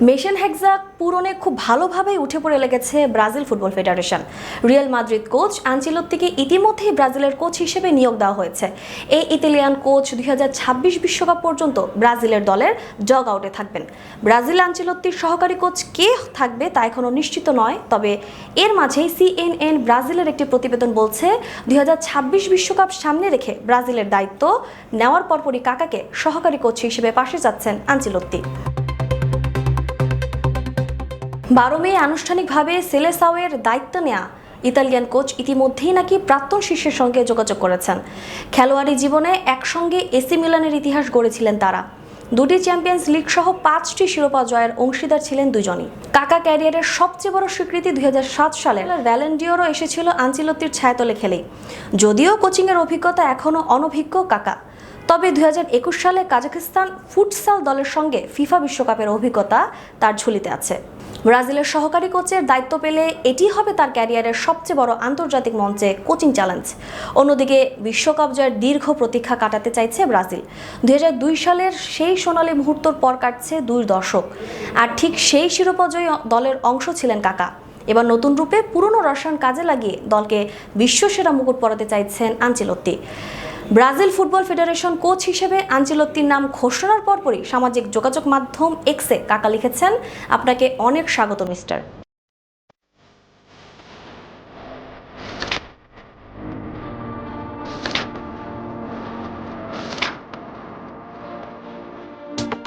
Mason হেক্সা পূরণে খুব ভালোভাবেই উঠে পড়ে লেগেছে Brazil football federation. Real Madrid coach আঞ্চেলোত্তিকে ইতিমধ্যেই ব্রাজিলের কোচ হিসেবে নিয়োগ দেওয়া হয়েছে। এই ইতালিয়ান কোচ দুই ছাব্বিশ বিশ্বকাপ পর্যন্ত ব্রাজিলের দলের জগ আউটে থাকবেন। ব্রাজিল আঞ্চেলোত্তির সহকারী কোচ কে থাকবে তা এখনও নিশ্চিত নয়, তবে এর মাঝেই সিএনএন ব্রাজিলের একটি প্রতিবেদন বলছে, দুই ছাব্বিশ বিশ্বকাপ সামনে রেখে ব্রাজিলের দায়িত্ব নেওয়ার পরপরই কাকাকে সহকারী কোচ হিসেবে পাশে যাচ্ছেন আঞ্চেলোত্তি। বারো মে আনুষ্ঠানিকভাবে সেলেসাওয়ের দায়িত্ব নেয়া ইতালিয়ান কোচ ইতিমধ্যেই নাকি প্রাক্তন শিষ্যের সঙ্গে যোগাযোগ করেছেন। খেলোয়াড়ি জীবনে একসঙ্গে এসি মিলানের ইতিহাস গড়েছিলেন তারা। দুটি চ্যাম্পিয়ন্স লিগ সহ পাঁচটি শিরোপা জয়ের অংশীদার ছিলেন দুজনই। কাকা ক্যারিয়ারের সবচেয়ে বড় স্বীকৃতি দুই সালে ভ্যালেন্ডিওরও এসেছিল আঞ্চিলত্তির ছায়াতলে খেলেই। যদিও কোচিংয়ের অভিজ্ঞতা এখনও অনভিজ্ঞ কাকা। তবে দুই হাজার একুশ সালে কাজাকিস্তান ফুটসাল দলের সঙ্গে ফিফা বিশ্বকাপের অভিজ্ঞতা তার ঝুলিতে আছে। ব্রাজিলের সহকারী কোচের দায়িত্ব পেলে এটি হবে তার ক্যারিয়ারের সবচেয়ে বড় আন্তর্জাতিক মঞ্চে কোচিং চ্যালেঞ্জ। অন্যদিকে বিশ্বকাপ জয়ের দীর্ঘ প্রতীক্ষা কাটাতে চাইছে ব্রাজিল। দুই হাজার দুই সালের সেই সোনালি মুহূর্তর পর কাটছে দুই দশক আর ঠিক সেই শিরোপাজয়ী দলের অংশ ছিলেন কাকা। এবার নতুন রূপে পুরনো রসায়ন কাজে লাগিয়ে দলকে বিশ্বসেরা মুকুট পরাতে চাইছেন Ancelotti. Brazil football federation coach হিসেবে আঞ্চলত্তির নাম ঘোষণার পরপরই সামাজিক যোগাযোগ মাধ্যম এক্সে কাকা লিখেছেন। আপনাকে অনেক স্বাগত, মিস্টার।